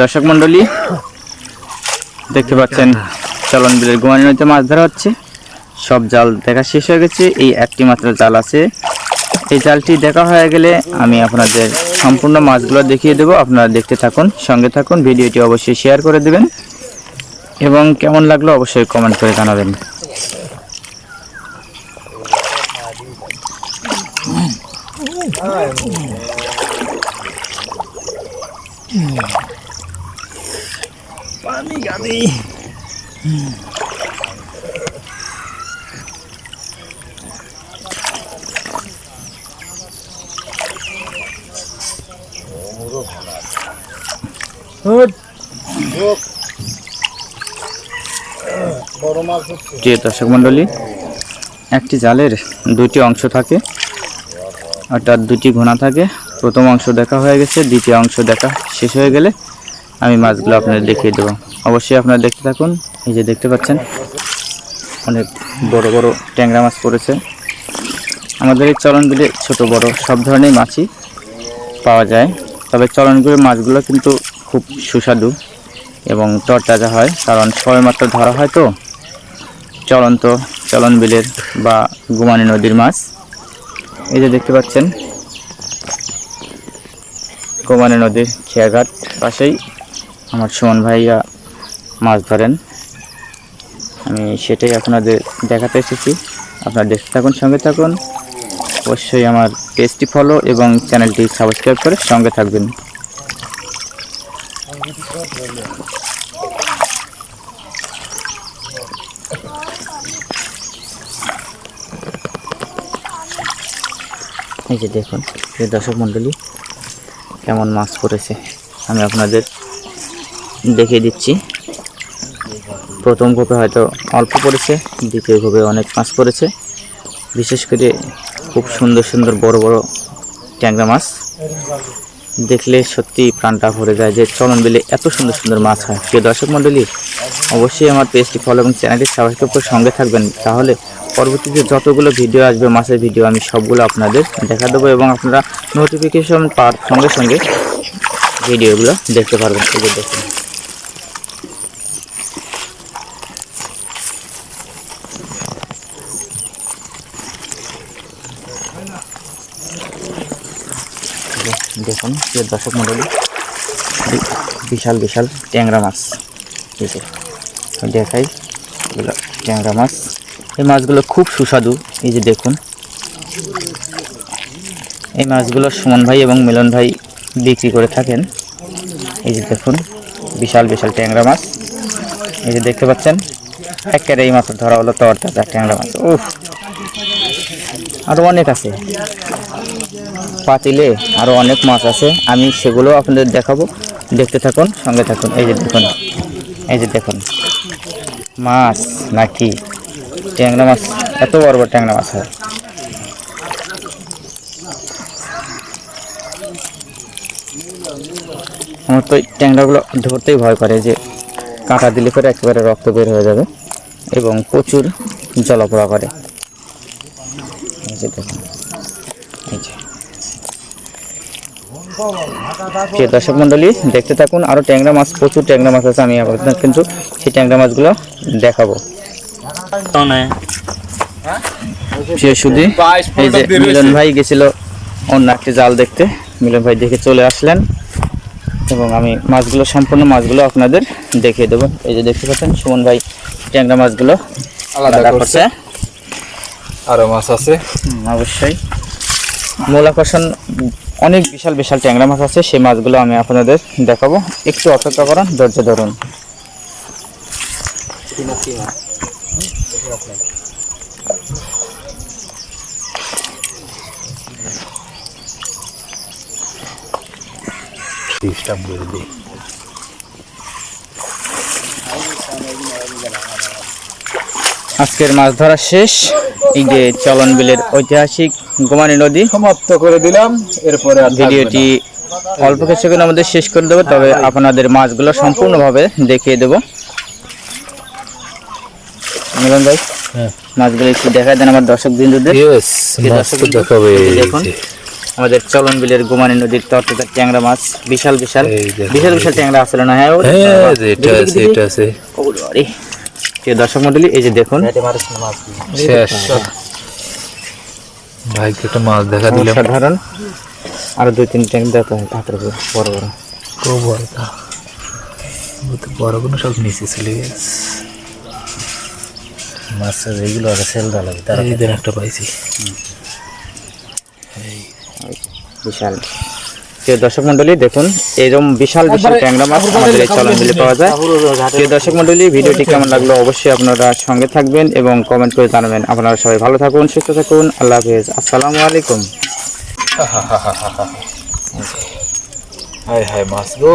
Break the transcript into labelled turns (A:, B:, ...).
A: দর্শক মন্ডলী দেখতে পাচ্ছেন চলন বিলের গোমানি নদীতে মাছ ধরা হচ্ছে। সব জাল দেখা শেষ হয়ে গেছে। এই একটি মাত্র জাল আছে। এই জালটি দেখা হয়ে গেলে আমি আপনাদের সম্পূর্ণ মাছগুলো দেখিয়ে দেবো। আপনারা দেখতে থাকুন, সঙ্গে থাকুন। ভিডিওটি অবশ্যই শেয়ার করে দেবেন। এবং কেমন লাগল অবশ্যই কমেন্ট করে জানাবেন। প্রিয় দর্শক মণ্ডলী একটি জালের দুটি অংশ থাকে। অর্থাৎ দুটি ঘোনা থাকে। প্রথম অংশ দেখা হয়ে গেছে, দ্বিতীয় অংশ দেখা শেষ হয়ে গেলে আমি মাছগুলো আপনাদের দেখিয়ে দেবো। অবশ্যই আপনারা দেখতে থাকুন, এই যে দেখতে পাচ্ছেন, অনেক বড় বড় ট্যাংরা মাছ পড়েছে। আমাদের এই চলনগুলি ছোট বড়, সব ধরনের মাছই পাওয়া যায়। তবে চলনগুলির মাছগুলো কিন্তু খুব সুস্বাদু এবং তরতাজা হয়, কারণ সবেমাত্র ধরা হয় তো। চলন্ত চলন বিলের বা গুমানি নদীর মাছ। এই যে দেখতে পাচ্ছেন গোমানি নদীর খেয়াঘাট পাশেই আমার সুমন ভাইয়া মাছ ধরেন। আমি সেটাই আপনাদের দেখাতে এসেছি। আপনারা দেখতে থাকুন, সঙ্গে থাকুন। অবশ্যই আমার পেজটি ফলো এবং চ্যানেলটি সাবস্ক্রাইব করে সঙ্গে থাকবেন। এই যে দেখুন, এই দর্শক মণ্ডলী, কেমন মাছ পড়েছে। আমি আপনাদের দেখিয়ে দিচ্ছি। প্রথম কোপে হয়তো অল্প পড়েছে, দ্বিতীয় কোপে অনেক মাছ পড়েছে। বিশেষ করে খুব সুন্দর সুন্দর বড় বড় ট্যাংরা মাছ। দেখলে সত্যি প্রাণটা ভরে যায় যে চলন বিলে এত সুন্দর সুন্দর মাছ হয়। প্রিয় দর্শক মণ্ডলী, অবশ্যই আমার পেজটি ফলো এবং চ্যানেলটি সাবস্ক্রাইব করে সঙ্গে থাকবেন। তাহলে পরবর্তীতে যতগুলো ভিডিও আসবে মাছের ভিডিও আমি সবগুলো আপনাদের দেখা দেবো এবং আপনারা নোটিফিকেশন পাওয়ার সঙ্গে সঙ্গে ভিডিওগুলো দেখতে পারবেন। এই যে দেখুন। দেখুন, প্রিয় দর্শক মণ্ডলী বি- বিশাল বিশাল ট্যাংরা মাছ। এই যে, দেখাই, এগুলো ট্যাংরা মাছ। এই মাছগুলো খুব সুস্বাদু, এই যে দেখুন। এই মাছগুলো সুমন ভাই এবং মিলন ভাই বিক্রি করে থাকেন। এই যে দেখুন, বিশাল বিশাল ট্যাংরা মাছ। এই যে দেখতে পাচ্ছেন, একেবারে এই মাছ ধরা হলো তরতাজা ট্যাংরা মাছ। উফ আরও অনেক আছে। পাতিলে আরও অনেক মাছ আছে, আমি সেগুলো আপনাদের দেখাবো। দেখতে থাকুন, সঙ্গে থাকুন। এই যে দেখুন, এই যে দেখুন, মাছ নাকি? ট্যাংরা মাছ, এত বড় বড় ট্যাংরা মাছ হয়। আমার তো ট্যাংরাগুলো ধরতেই ভয় করে যে কাঁটা দিলে করে একেবারে রক্ত বের হয়ে যাবে এবং প্রচুর জলাপোড়া করে। দর্শক মন্ডলী, দেখতে থাকুন আরও ট্যাংরা মাছ, প্রচুর ট্যাংরা মাছ আছে, আমি আপনাদের কিন্তু সেই ট্যাংরা মাছগুলো দেখাবো। এই যে মিলন ভাই গেছিল অন্য একটি জাল দেখতে। মিলন ভাই দেখে চলে আসলেন। এবং আমি মাছগুলো সম্পূর্ণ মাছগুলো আপনাদের দেখিয়ে দেবো। এই যে দেখতে পাচ্ছেন সুমন ভাই ট্যাংরা মাছগুলো
B: আলাদা করছে। আরও মাছ আছে।
A: অবশ্যই। মূল আকর্ষণ অনেক বিশাল বিশাল ট্যাংরা মাছ আছে। সেই মাছগুলো আমি আপনাদের দেখাবো। একটু অপেক্ষা করুন ধৈর্য ধরুন। আজকের মাছ ধরা শেষ। এই যে চলন বিলের ঐতিহাসিক গোমানী নদী।
B: সমাপ্ত করে দিলাম এরপরে
A: ভিডিওটি অল্প কিছুক্ষণ আমাদের শেষ করে দেবো তবে আপনাদের মাছগুলো সম্পূর্ণভাবে দেখিয়ে দেবো। মিলন ভাই
B: হ্যাঁ।
A: মাছগুলো একটু দেখায় দেন আমার দর্শক বিন্দুদের।
B: দেখাবে
A: দেখুন আমাদের চলন বিলের গুমানি নদীর তটটা ট্যাংরা মাছ বিশাল বিশাল বিশাল বিশাল ট্যাংরা আসলে না? হ্যাঁ
B: হ্যাঁ যেটা আছে
A: দেখি, দেখি।
B: এটা আছে।
A: ওরে। প্রিয় দর্শক মন্ডলী এই যে দেখুন।
B: শেষ। ভাইকে একটা মাছ দেখা দিলাম।
A: সাধারণ আরও দুই তিন ট্যাংরা দেখো হাতের বড় বড়।
B: খুব বড় তা। বড় কোনো সব নিচে চলে গেছে।
C: মাছ যেগুলো আছে সেল দেওয়া লাগে তারা
B: দিন একটা পাইছি।
A: বিশাল। প্রিয় দর্শক মন্ডলী দেখুন এরকম বিশাল বিশাল ট্যাংরা মাছ আমাদের এই চলন বিলে পাওয়া যায়। প্রিয় দর্শক মন্ডলী ভিডিওটি কেমন লাগল? অবশ্যই আপনারা সঙ্গে থাকবেন এবং কমেন্ট করে জানাবেন। আপনারা সবাই ভালো থাকুন সুস্থ থাকুন। আল্লাহ হাফেজ। আসসালামু আলাইকুম।
B: হায় হায় মাছ গো।